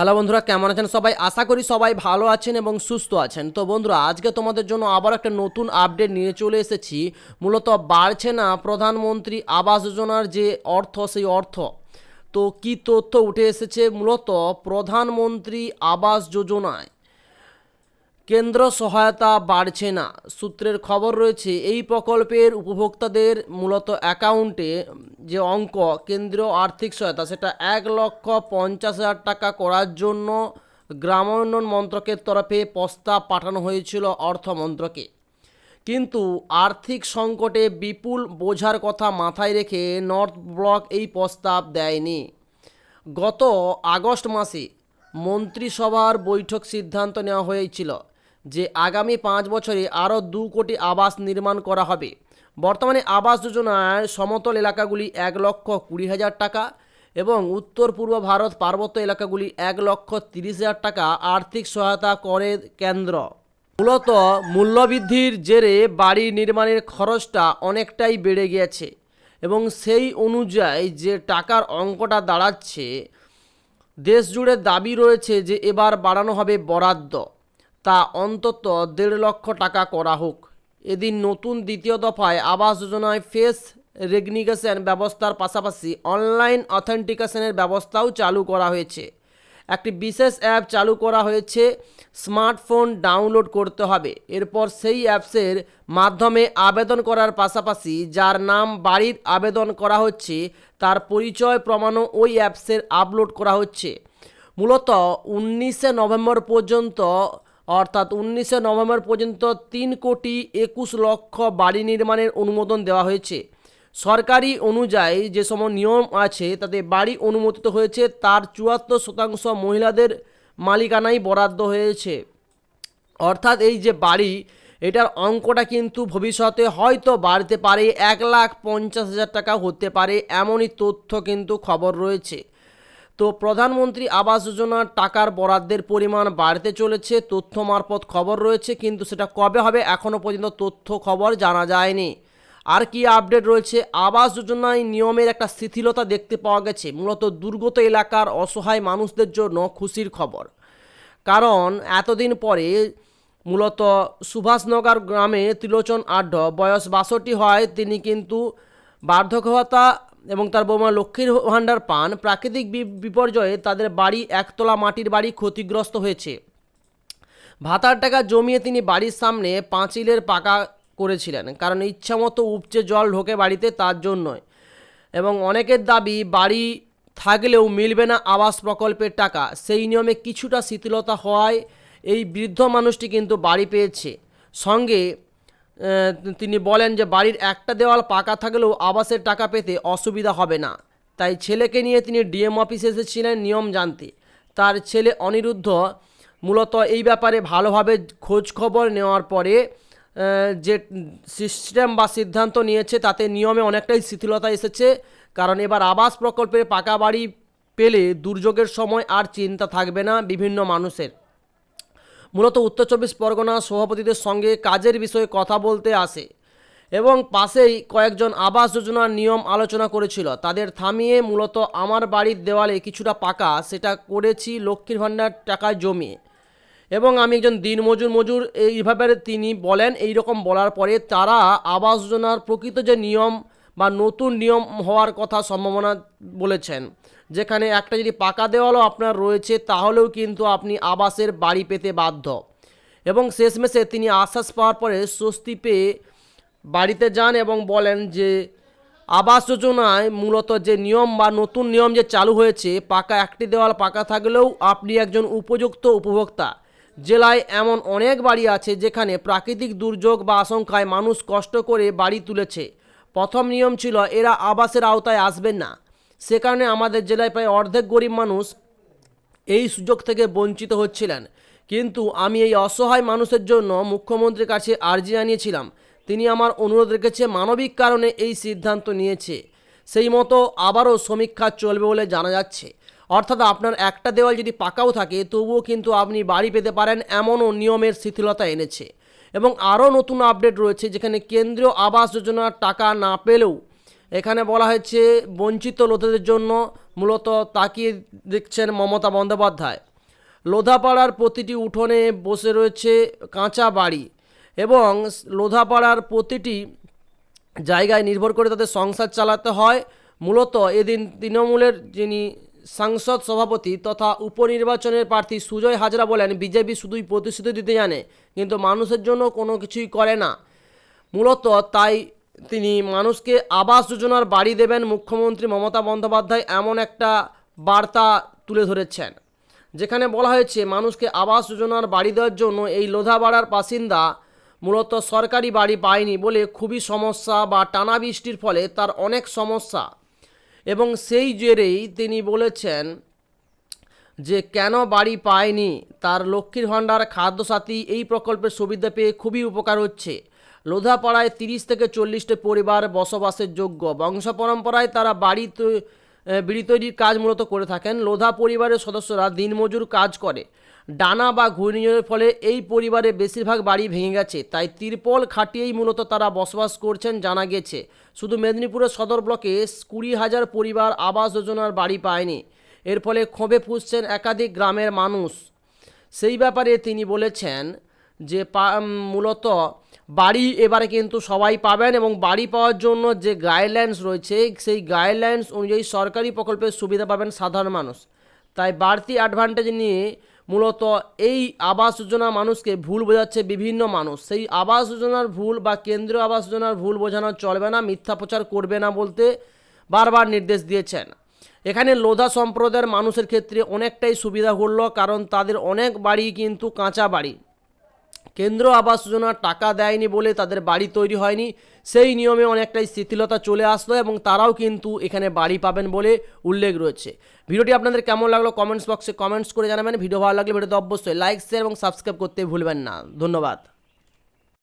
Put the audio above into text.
Hello বন্ধুরা, কেমন আছেন সবাই? আশা করি সবাই ভালো আছেন এবং সুস্থ আছেন। তো বন্ধুরা, আজকে তোমাদের জন্য আবার একটা নতুন আপডেট নিয়ে চলে এসেছি। মূলত বাড়ছে না প্রধানমন্ত্রী আবাস যোজনার যে অর্থ, সেই অর্থ। তো কি তথ্য উঠে এসেছে? মূলত প্রধানমন্ত্রী আবাস যোজনায় কেন্দ্র সহায়তা বাড়ছে না। সূত্রের খবর রয়েছে, এই প্রকল্পের উপভোক্তাদের মূলত অ্যাকাউন্টে যে অঙ্ক, কেন্দ্রীয় আর্থিক সহায়তা, সেটা এক লক্ষ পঞ্চাশ হাজার টাকা করার জন্য গ্রামোন্নয়ন মন্ত্রকের তরফে প্রস্তাব পাঠানো হয়েছিল অর্থ মন্ত্রকে। কিন্তু আর্থিক সংকটে বিপুল বোঝার কথা মাথায় রেখে নর্থ ব্লক এই প্রস্তাব দেয়নি। গত আগস্ট মাসে মন্ত্রিসভার বৈঠক সিদ্ধান্ত নেওয়া হয়েছিল যে আগামী পাঁচ বছরে আরও দু কোটি আবাস নির্মাণ করা হবে। বর্তমানে আবাস যোজনার সমতল এলাকাগুলি এক লক্ষ কুড়ি হাজার টাকা এবং উত্তর পূর্ব ভারত পার্বত্য এলাকাগুলি এক লক্ষ তিরিশ হাজার টাকা আর্থিক সহায়তা করে কেন্দ্র। মূলত মূল্যবৃদ্ধির জেরে বাড়ি নির্মাণের খরচটা অনেকটাই বেড়ে গিয়েছে এবং সেই অনুযায়ী যে টাকার অঙ্কটা দাঁড়াচ্ছে দেশ জুড়ে দাবি রয়েছে যে এবার বাড়ানো হবে বরাদ্দ। তা অন্তত দেড় লক্ষ টাকা করা হোক। এদিন নতুন দ্বিতীয় দফায় আবাস যোজনায় ফেস রেগনিগেশন ব্যবস্থার পাশাপাশি অনলাইন অথেন্টিকেশনের ব্যবস্থাও চালু করা হয়েছে। একটি বিশেষ অ্যাপ চালু করা হয়েছে, স্মার্টফোন ডাউনলোড করতে হবে। এরপর সেই অ্যাপসের মাধ্যমে আবেদন করার পাশাপাশি যার নাম বাড়ির আবেদন করা হচ্ছে, তার পরিচয় প্রমাণও ওই অ্যাপসের আপলোড করা হচ্ছে। মূলত উনিশে নভেম্বর পর্যন্ত অর্থাৎ উনিশে নভেম্বর পর্যন্ত তিন কোটি একুশ লক্ষ বাড়ি নির্মাণের অনুমোদন দেওয়া হয়েছে। সরকারি অনুযায়ী যে সময় নিয়ম আছে, তাতে বাড়ি অনুমোদিত হয়েছে, তার চুয়াত্তর শতাংশ মহিলাদের মালিকানাই বরাদ্দ হয়েছে। অর্থাৎ এই যে বাড়ি, এটার অঙ্কটা কিন্তু ভবিষ্যতে হয়তো বাড়তে পারে, এক লাখ পঞ্চাশ হাজার টাকা হতে পারে, এমনই তথ্য কিন্তু খবর রয়েছে। তো প্রধানমন্ত্রী আবাস যোজনার টাকার বরাদ্দের পরিমাণ বাড়তে চলেছে, তথ্য মারফত খবর রয়েছে, কিন্তু সেটা কবে হবে এখনও পর্যন্ত তথ্য খবর জানা যায়নি। আর কি আপডেট রয়েছে? আবাস যোজনায় নিয়মের একটা শিথিলতা দেখতে পাওয়া গেছে। মূলত দুর্গত এলাকার অসহায় মানুষদের জন্য খুশির খবর। কারণ এতদিন পরে মূলত সুভাষনগর গ্রামে ত্রিলোচন আড্ড, বয়স বাষট্টি হয়, তিনি কিন্তু বার্ধক্য ভাতা এবং তার বৌমা লক্ষ্মীর ভাণ্ডার পান। প্রাকৃতিক বিপর্যয়ে তাদের বাড়ি একতলা মাটির বাড়ি ক্ষতিগ্রস্ত হয়েছে। ভাতার টাকা জমিয়ে তিনি বাড়ির সামনে পাঁচিলের পাকা করেছিলেন, কারণ ইচ্ছামতো উপচে জল ঢোকে বাড়িতে তার জন্যই। এবং অনেকের দাবি, বাড়ি থাকলেও মিলবে না আবাস প্রকল্পের টাকা। সেই নিয়মে কিছুটা শিথিলতা হওয়ায় এই বৃদ্ধ মানুষটি কিন্তু বাড়ি পেয়েছে। সঙ্গে তিনি বলেন যে বাড়ির একটা দেওয়াল পাকা থাকলেও আবাসের টাকা পেতে অসুবিধা হবে না। তাই ছেলেকে নিয়ে তিনি ডিএম অফিসে এসেছিলেন নিয়ম জানতে। তার ছেলে অনিরুদ্ধ মূলত এই ব্যাপারে ভালোভাবে খোঁজ খবর নেওয়ার পরে যে সিস্টেম বা সিদ্ধান্ত নিয়েছে তাতে নিয়মে অনেকটাই শিথিলতা এসেছে। কারণ এবার আবাস প্রকল্পের পাকা বাড়ি পেলে দুর্যোগের সময় আর চিন্তা থাকবে না বিভিন্ন মানুষের। মূলত উত্তর চব্বিশ পরগনা সভাপতিদের সঙ্গে কাজের বিষয়ে কথা বলতে আসে এবং পাশেই কয়েকজন আবাস যোজনার নিয়ম আলোচনা করেছিল। তাদের থামিয়ে মূলত আমার বাড়ির দেওয়ালে কিছুটা পাকা সেটা করেছি লক্ষ্মীর ভাণ্ডার টাকা জমিয়ে। এবং আমি একজন দিনমজুর মজুর, এইভাবে তিনি বলেন এই রকম বলার পরে তারা আবাস যোজনার প্রকৃত যে নিয়ম বা নতুন নিয়ম হওয়ার কথা সম্ভাবনা বলেছেন। যেখানে একটা যদি পাকা দেওয়ালও আপনার রয়েছে, তাহলেও কিন্তু আপনি আবাসের বাড়ি পেতে বাধ্য। এবং শেষমেশে তিনি আশ্বাস পাওয়ার পরে স্বস্তি পেয়ে বাড়িতে যান এবং বলেন যে, আবাস যোজনায় মূলত যে নিয়ম বা নতুন নিয়ম যে চালু হয়েছে, পাকা একটি দেওয়াল পাকা থাকলেও আপনি একজন উপযুক্ত উপভোক্তা। জেলায় এমন অনেক বাড়ি আছে যেখানে প্রাকৃতিক দুর্যোগ বা আশঙ্কায় মানুষ কষ্ট করে বাড়ি তুলেছে। প্রথম নিয়ম ছিল, এরা আবাসের আওতায় আসবেন না। সে কারণে আমাদের জেলায় প্রায় অর্ধেক গরিব মানুষ এই সুযোগ থেকে বঞ্চিত হচ্ছিলেন। কিন্তু আমি এই অসহায় মানুষের জন্য মুখ্যমন্ত্রীর কাছে আর্জি জানিয়েছিলাম। তিনি আমার অনুরোধ রেখেছে, মানবিক কারণে এই সিদ্ধান্ত নিয়েছে। সেই মতো আবারও সমীক্ষা চলবে বলে জানা যাচ্ছে। অর্থাৎ আপনার একটা দেওয়াল যদি পাকাও থাকে, তবুও কিন্তু আপনি বাড়ি পেতে পারেন, এমনও নিয়মের শিথিলতা এনেছে। এবং আরও নতুন আপডেট রয়েছে যেখানে কেন্দ্রীয় আবাস যোজনার টাকা না পেলেও এখানে বলা হয়েছে বঞ্চিত লোকেদের জন্য মূলত তাকিয়ে দেখছেন মমতা বন্দ্যোপাধ্যায়। লোধাপাড়ার প্রতিটি উঠোনে বসে রয়েছে কাঁচা বাড়ি এবং লোধাপাড়ার প্রতিটি জায়গায় নির্ভর করে তাদের সংসার চালাতে হয়। মূলত এদিন তৃণমূলের যিনি সাংসদ সভাপতি তথা উপনির্বাচনের প্রার্থী সুজয় হাজরা বলেন, বিজেপি শুধুই প্রতিশ্রুতি দিতে জানে, কিন্তু মানুষের জন্য কোনো কিছুই করে না। মূলত তাই তিনি মানুষকে আবাস যোজনার বাড়ি দেবেন মুখ্যমন্ত্রী মমতা বন্দ্যোপাধ্যায় এমন একটা বার্তা তুলে ধরেছেন, যেখানে বলা হয়েছে, মানুষকে আবাস যোজনার বাড়ি দেওয়ার জন্য এই লোধাপাড়ার বাসিন্দা মূলত সরকারি বাড়ি পায়নি বলে খুবই সমস্যা বা টানা বৃষ্টির ফলে তার অনেক সমস্যা। এবং সেই জেরেই তিনি বলেছেন যে, কেন বাড়ি পায়নি তার লক্ষ্মীর ভাণ্ডার, খাদ্যসাথী, এই প্রকল্পের সুবিধা পেয়ে খুবই উপকার হচ্ছে। লোধাপাড়ায় তিরিশ থেকে চল্লিশটি পরিবার বসবাসের যোগ্য। বংশ পরম্পরায় তারা বাড়ি বিড়ি তৈরির কাজ মূলত করে থাকেন। লোধা পরিবারের সদস্যরা দিনমজুর কাজ করে। ডানা বা ঘূর্ণিঝড়ের ফলে এই পরিবারে বেশিরভাগ বাড়ি ভেঙে গেছে। তাই তিরপল খাটিয়েই মূলত তারা বসবাস করছেন জানা গেছে। শুধু মেদিনীপুরের সদর ব্লকে কুড়ি হাজার পরিবার আবাস যোজনার বাড়ি পায়নি। এর ফলে ক্ষোভে ফুসছেন একাধিক গ্রামের মানুষ। সেই ব্যাপারে তিনি বলেছেন যে মূলত বাড়ি এবারে কিন্তু সবাই পাবেন এবং বাড়ি পাওয়ার জন্য যে গাইডলাইন্স রয়েছে, সেই গাইডলাইন্স অনুযায়ী সরকারি প্রকল্পের সুবিধা পাবেন সাধারণ মানুষ। তাই বাড়তি অ্যাডভান্টেজ নিয়ে মূলত এই আবাস যোজনা মানুষকে ভুল বোঝাচ্ছে বিভিন্ন মানুষ। সেই আবাস যোজনার ভুল বা কেন্দ্রীয় আবাস যোজনার ভুল বোঝানো চলবে না, মিথ্যা প্রচার করবে না বলতে বারবার নির্দেশ দিয়েছেন। এখানে লোধা সম্প্রদায়ের মানুষের ক্ষেত্রে অনেকটাই সুবিধা হলো, কারণ তাদের অনেক বাড়ি কিন্তু কাঁচা বাড়ি। কেন্দ্র আবাস যোজনার টাকা দেয়নি বলে তাদের বাড়ি তৈরি হয়নি। সেই নিয়মে অনেকটাই শিথিলতা চলে আসলো এবং তারাও কিন্তু এখানে বাড়ি পাবেন বলে উল্লেখ রয়েছে। ভিডিওটি আপনাদের কেমন লাগল কমেন্টস বক্সে কমেন্টস করে জানাবেন। ভিডিও ভালো লাগলে ভিডিওতে অবশ্যই লাইক শেয়ার এবং সাবস্ক্রাইব করতে ভুলবেন না। ধন্যবাদ।